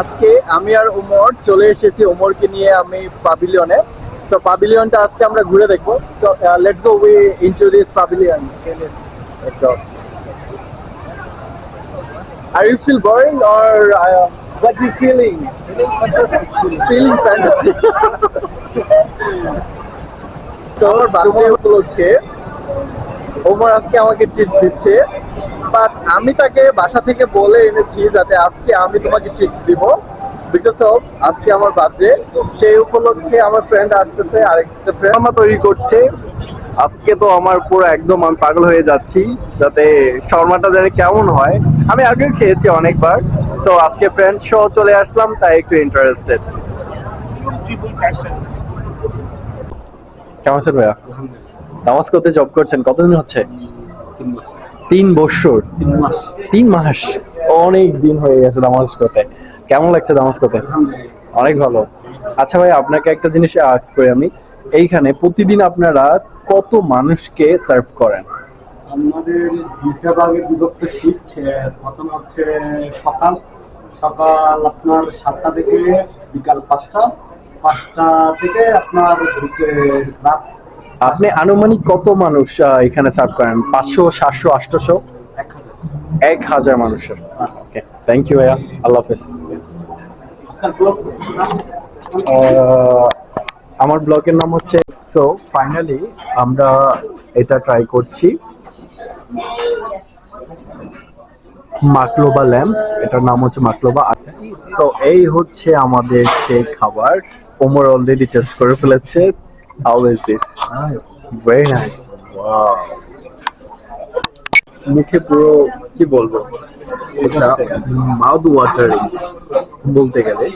আজকে আমি আর উমর চলে এসেছি ওমরকে নিয়ে আমি পাবিলিয়নে সো পাবিলিয়নটা আজকে আমরা ঘুরে দেখব। Let's go we into this pavilion are you feel boring or feeling feeling fantasy আমার বার্থডে উপলক্ষে ওমর আজকে আমাকে ট্রিট দিচ্ছে। বাট আমি তাকে বাসা থেকে বলে এনেছি যাতে আজকে আমি তোমাকে ট্রিট দিব। বিকজ অফ আজকে আমার বার্থডে সেই উপলক্ষে আমার ফ্রেন্ড আসতেছে আরেকটা ফ্রেন্ড আমার তৈরি করছে। আজকে তো আমার পুরো একদম আমি পাগল হয়ে যাচ্ছি যাতে শর্মাটা জানি কেমন হয়। আমি আগেও খেয়েছি অনেকবার। সো আজকে ফ্রেন্ড শো চলে আসলাম তাই একটু ইন্টারেস্টেড কেমন আছেন ভাইয়া? করতে জব করছেন কতদিন হচ্ছে? তিন বছর। তিন মাস। অনেক দিন হয়ে গেছে করতে কেমন লাগছে করতে অনেক ভালো। আচ্ছা ভাই আপনাকে একটা জিনিস আজ করি আমি। এইখানে প্রতিদিন আপনারা কত মানুষকে সার্ভ করেন? আমাদের দুইটা ভাগে বিভক্ত শিফট প্রথম হচ্ছে সকাল সকাল আপনার সাতটা থেকে বিকাল পাঁচটা। পাঁচটা থেকে আপনার রাত আপনি আনুমানিক কত মানুষ এখানে সার্ভ করেন? পাঁচশো সাতশো আটশোশো? এক হাজার। মানুষের। থ্যাংক ইউ ভাইয়া। আল্লাহ হাফেজ। আমার ব্লগের নাম হচ্ছে সো ফাইনালি আমরা এটা ট্রাই করছি। মাকলোবা ল্যাম্প এটার নাম হচ্ছে মাকলোবা সো এই হচ্ছে আমাদের সেই খাবার। ওমর অলরেডি টেস্ট করে ফেলেছে। হাউ দিস ভেরি নাইস মুখে পুরো, কি বলব? এটা মাউথ ওয়াটারিং বলতে গেলে।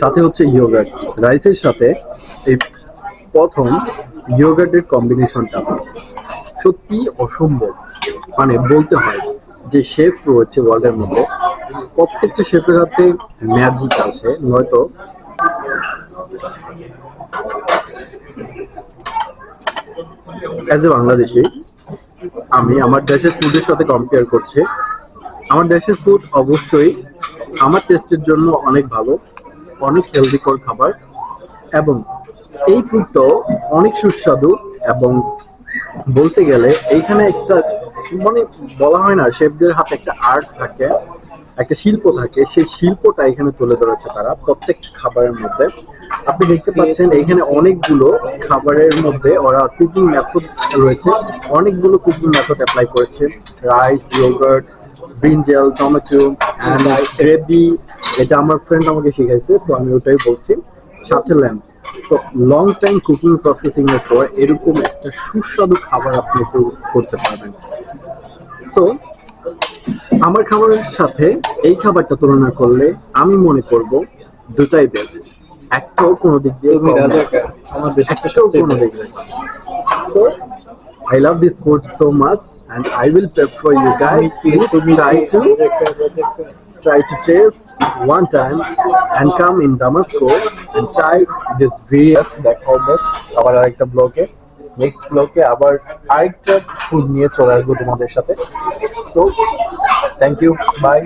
সাথে হচ্ছে ইয়োগার্ট রাইসের সাথে এই প্রথম ইয়োগার্টের কম্বিনেশনটা সত্যি অসম্ভব। মানে বলতে হয় যে শেফ রয়েছে ওয়ার্ল্ডের মধ্যে, প্রত্যেকটা শেফের হাতে ম্যাজিক আছে, নয়তো অ্যাজ এ বাংলাদেশি, আমি আমার দেশের ফুডের সাথে কম্পেয়ার করছি। আমার দেশের ফুড অবশ্যই আমার টেস্টের জন্য অনেক ভালো, অনেক হেলদিকর খাবার, এবং এই ফুডটাও অনেক সুস্বাদু এবং বলতে গেলে এইখানে একটা মানে বলা হয় না শেফদের হাতে একটা আর্ট থাকে একটা শিল্প থাকে সেই শিল্পটা এখানে তুলে ধরেছে তারা প্রত্যেক খাবারের মধ্যে। আপনি দেখতে পাচ্ছেন এখানে অনেকগুলো খাবারের মধ্যে ওরা কুকিং মেথড রয়েছে। অনেকগুলো কুকিং মেথড অ্যাপ্লাই করেছে। Rice yoghurt brinjal tomato and gravy এটা আমার ফ্রেন্ড আমাকে শিখাইছে সো আমি ওটাই বলছি। সাথে lamb so long time cooking processing এর পর এরকম একটা সুস্বাদু খাবার আপনি করতে পারবেন। সো আমার খাবারের সাথে এই খাবারটা তুলনা করলে আমি মনে করব দুটাই বেস্ট একটাও কোনো দিক দিয়ে কম না। আমার দেশে একটাও কোনো দিক দিয়ে কম I love this food so much and I will prefer you guys please try to try to taste one time and come in Damasco and try this various দেখা হবে আবার আরেকটা ব্লকে নেক্সট ব্লকে আবার আরেকটা ফুড নিয়ে চলে আসব তোমাদের সাথে। তো থ্যাংক ইউ বাই